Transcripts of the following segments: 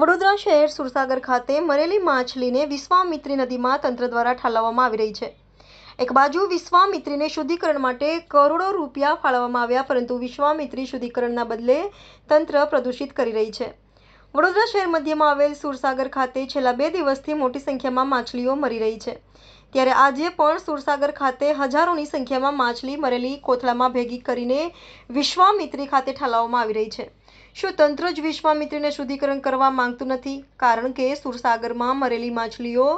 શહેર સુરસાગર ખાતે મરેલી માછલીને વિશ્વામિત્રી નદીમાં તંત્ર દ્વારા ઠાલવવામાં આવી રહી છે. એક બાજુ વિશ્વામિત્રીને શુદ્ધિકરણ માટે કરોડો રૂપિયા ફાળવવામાં આવ્યા, પરંતુ વિશ્વામિત્રી શુદ્ધિકરણના બદલે તંત્ર પ્રદૂષિત કરી રહી છે. વડોદરા શહેર મધ્યમાં આવેલ સુરસાગર ખાતે છેલ્લા બે દિવસથી મોટી સંખ્યામાં માછલીઓ મરી રહી છે. ત્યારે આજે પણ સુરસાગર ખાતે હજારોની સંખ્યામાં માછલી મરેલી કોથળામાં ભેગી કરીને વિશ્વામિત્રી ખાતે ઠાલવવામાં આવી રહી છે. શું તંત્ર જ વિશ્વામિત્રીને શુદ્ધિકરણ કરવા માંગતું નથી? કારણ કે સુરસાગરમાં મરેલી માછલીઓ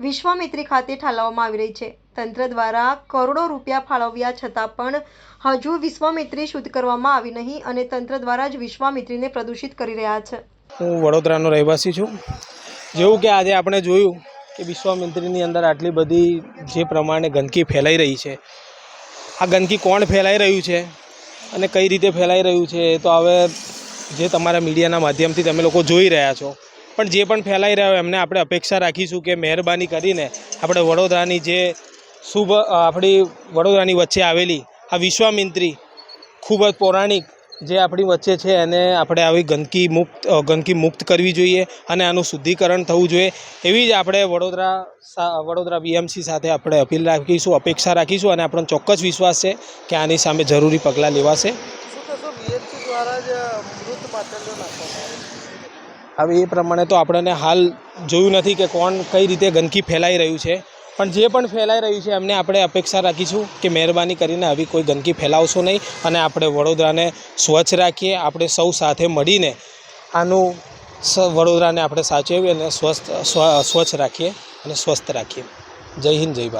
વિશ્વામિત્રી ખાતે ઠાલવવામાં આવી રહી છે. તંત્ર દ્વારા કરોડો રૂપિયા ફાળવ્યા છતાં પણ હજુ વિશ્વામિત્રી શુદ્ધ કરવામાં આવી નહીં અને તંત્ર દ્વારા જ વિશ્વામિત્રીને પ્રદૂષિત કરી રહ્યા છે. હું વડોદરાનો રહેવાસી છું. જેવું કે આજે આપણે જોયું કે વિશ્વામિત્રીની અંદર આટલી બધી જે પ્રમાણે ગંદકી ફેલાઈ રહી છે. આ ગંદકી કોણ ફેલાઈ રહ્યું છે અને કઈ રીતે ફેલાઈ રહ્યું છે એ તો હવે જે તમારા મીડિયાના માધ્યમથી તમે લોકો જોઈ રહ્યા છો. પણ જે પણ ફેલાઈ રહ્યો એમને આપણે અપેક્ષા રાખીશું કે મહેરબાની કરીને આપણે વડોદરાની જે શુભ આપણી વડોદરાની વચ્ચે આવેલી આ વિશ્વામિત્રી ખૂબ જ પૌરાણિક જે આપણી વચ્ચે છે એને આપણે આવી ગંદકી મુક્ત ગંદકી મુક્ત કરવી જોઈએ અને આનું શુદ્ધિકરણ થવું જોઈએ. એવી જ આપણે વડોદરા વડોદરા બીએમસી સાથે આપણે અપીલ રાખીશું અપેક્ષા રાખીશું અને આપણને ચોક્કસ વિશ્વાસ છે કે આની સામે જરૂરી પગલાં લેવાશે. હવે એ પ્રમાણે તો આપણને હાલ જોયું નથી કે કોણ કઈ રીતે ગંદકી ફેલાઈ રહ્યું છે. પણ જે પણ ફેલાઈ રહ્યું છે, એમને આપણે અપેક્ષા રાખીશું કે મહેરબાની કરીને આવી કોઈ ગંદકી ફેલાવશો નહીં અને આપણે વડોદરાને સ્વચ્છ રાખીએ, આપણે સૌ સાથે મળીને આનું વડોદરાને આપણે સાચવીએ અને સ્વસ્થ, સ્વ, સ્વચ્છ રાખીએ અને સ્વસ્થ રાખીએ. જય હિન્દ, જય ભારત.